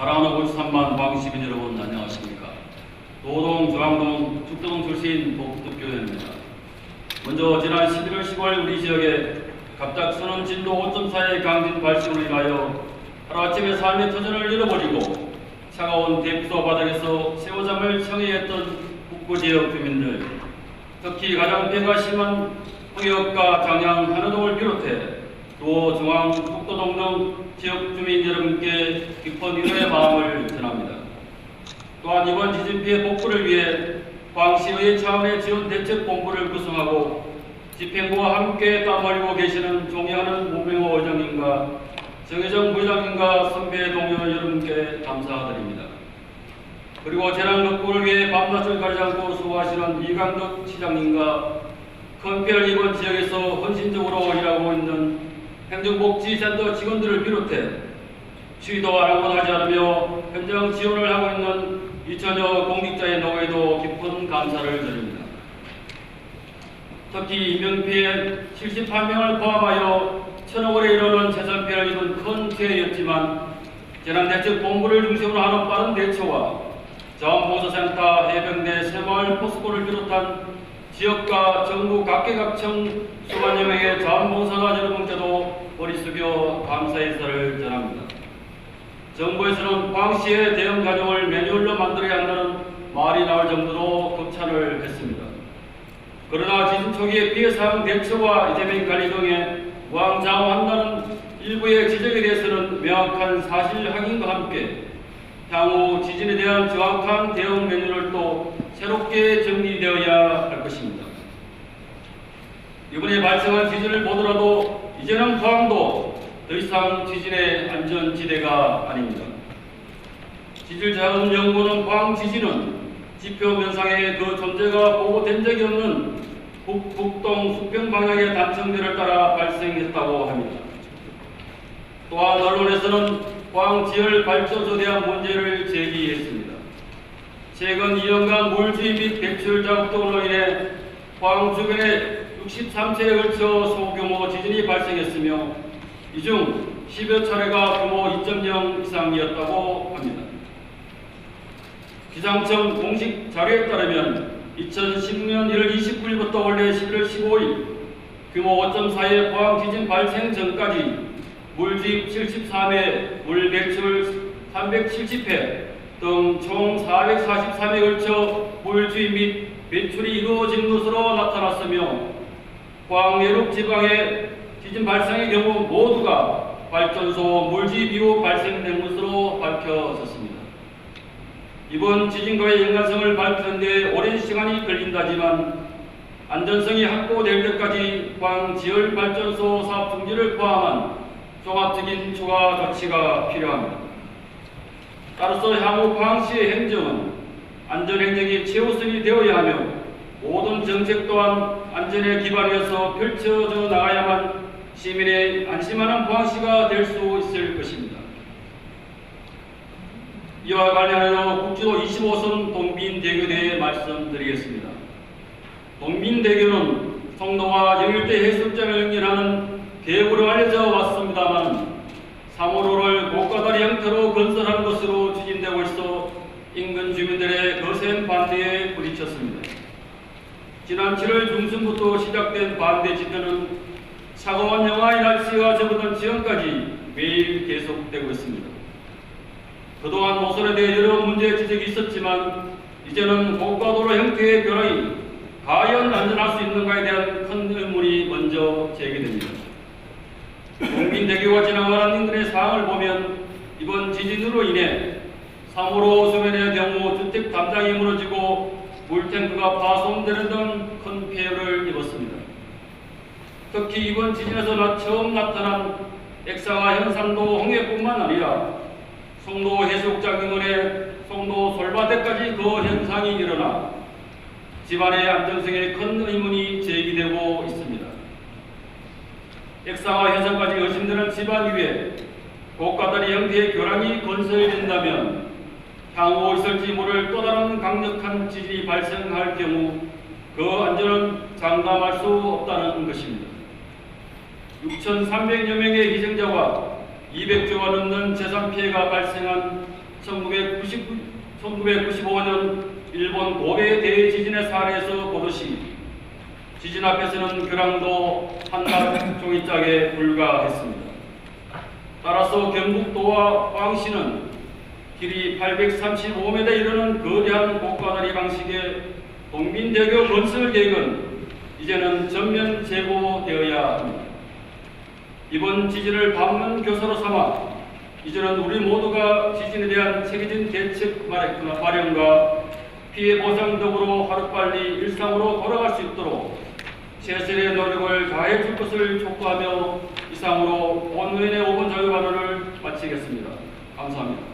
사랑하는 53만 광시민 여러분 안녕하십니까? 노동, 중앙동, 죽동 출신 복덕교회입니다. 먼저 지난 11월 10월 우리 지역에 갑작스러운 진도 5.4의 강진 발생으로 인하여 하루아침에 삶의 터전을 잃어버리고 차가운 대피소 바닥에서 새우잠을 청해했던 북부 지역 주민들 특히 가장 폐가 심한 홍역과 장양, 한우동을 비롯해 또 중앙 북도동 등 지역 주민 여러분께 깊은 위로의 마음을 전합니다. 또한 이번 지진 피해 복구를 위해 광시의 차원의 지원 대책 본부를 구성하고 집행부와 함께 땀 흘리고 계시는 존경하는 문명호 의장님과 정혜정 부장님과 선배 동료 여러분께 감사드립니다. 그리고 재난 극복을 위해 밤낮을 가리지 않고 수고하시는 이강덕 시장님과 큰 피해를 입은 지역에서 헌신적으로 일하고 있는 행정복지센터 직원들을 비롯해 취도 아랑곳하지 않으며 현장 지원을 하고 있는 2천여 공직자의 노고에도 깊은 감사를 드립니다. 특히 인명피해 78명을 포함하여 천억 원에 이르는 재산 피해를 입은 큰 피해였지만 재난대책본부를 중심으로 하는 빠른 대처와 자원봉사센터, 해병대, 새마을 포스코를 비롯한 지역과 정부 각계각층 수만 여 명의 자원봉사가 여러분께 숙여 감사 인사를 전합니다. 정부에서는 광시의 대응 과정을 매뉴얼로 만들어야 한다는 말이 나올 정도로 극찬을 했습니다. 그러나 지진 초기의 피해 사항 대처와 이재명 관리 등의 왕좌우한다는 일부의 지적에 대해서는 명확한 사실 확인과 함께 향후 지진에 대한 정확한 대응 매뉴얼을 또 새롭게 정리되어야 할 것입니다. 이번에 발생한 지진을 보더라도 이제는 포항도 더 이상 지진의 안전지대가 아닙니다. 지질자원연구원 포항 지진은 지표 면상에 그 존재가 보고된 적이 없는 북, 북동 수평 방향의 단층대를 따라 발생했다고 합니다. 또한 언론에서는 포항 지열 발전소에 대한 문제를 제기했습니다. 최근 2년간 물주의 및 배출 작업 등으로 인해 포항 주변에 63차례에 걸쳐 소규모 지진이 발생했으며 이 중 10여 차례가 규모 2.0 이상이었다고 합니다. 기상청 공식 자료에 따르면 2016년 1월 29일부터 올해 11월 15일 규모 5.4의 포항 지진 발생 전까지 물주입 73회, 물 배출 370회 등 총 443회 걸쳐 물주입 및 배출이 이루어진 것으로 나타났으며 내륙 지방의 지진 발생의 경우 모두가 발전소 물주입 이후 발생된 것으로 밝혀졌습니다. 이번 지진과의 연관성을 밝히는 데 오랜 시간이 걸린다지만 안전성이 확보될 때까지 포항 지열 발전소 사업 중지를 포함한 종합적인 추가 조치가 필요합니다. 따라서 향후 포항시의 행정은 안전행정이 최우선이 되어야 하며 모든 정책 또한 안전에 기반해서 펼쳐져 나가야만 시민의 안심하는 포항시가 될 수 있을 것입니다. 이와 관련하여 국지도 25선 동빈대교에 대해 말씀드리겠습니다. 동빈대교는 송도와 영일대 해수장을 연결하는 계획으로 알려져 왔습니다만 3호로를 고가다리 형태로 건설한 것으로 추진되고 있어 인근 주민들의 거센 반대에 부딪혔습니다. 지난 7월 중순부터 시작된 반대 집회는 차가운 영하의 날씨가 접어든 지금까지 매일 계속되고 있습니다. 그동안 노선에 대해 여러 문제 지적이 있었지만 이제는 고가도로 형태의 변화이 과연 안전할 수 있는가에 대한 큰 의문이 먼저 제기됩니다. 국민대교가 지나가는 인근의 상황을 보면 이번 지진으로 인해 3호로 수면의 경우 주택 담장이 무너지고 물탱크가 파손되는 등 큰 피해를 입었습니다. 특히 이번 지진에서 나- 처음 나타난 액상화 현상도 홍해뿐만 아니라 송도 해수욕장 인근의 송도 솔바대까지 그 현상이 일어나 집안의 안전성에 큰 의문이 제기되고 있습니다. 액상화 현상까지 의심되는 집안 위에 고가다리 형태의 교량이 건설된다면 향후 있을지 모를 또 다른 강력한 지진이 발생할 경우 그 안전은 장담할 수 없다는 것입니다. 6,300여 명의 희생자와 200조가 넘는 재산 피해가 발생한 1990, 1995년 일본 고베 대지진의 사례에서 보듯이 지진 앞에서는 교량도 한낱 종이짝에 불과했습니다. 따라서 경북도와 광시는 길이 835m에 이르는 거대한 고가다리 방식의 동민대교 건설 계획은 이제는 전면 재고되어야 합니다. 이번 지진을 방문 교사로 삼아 이제는 우리 모두가 지진에 대한 책임진 대책 마련- 마련과 피해 보상 등으로 하루빨리 일상으로 돌아갈 수 있도록 최선의 노력을 다해 줄 것을 촉구하며 이상으로 본의원의 5분 자유 발언을 마치겠습니다. 감사합니다.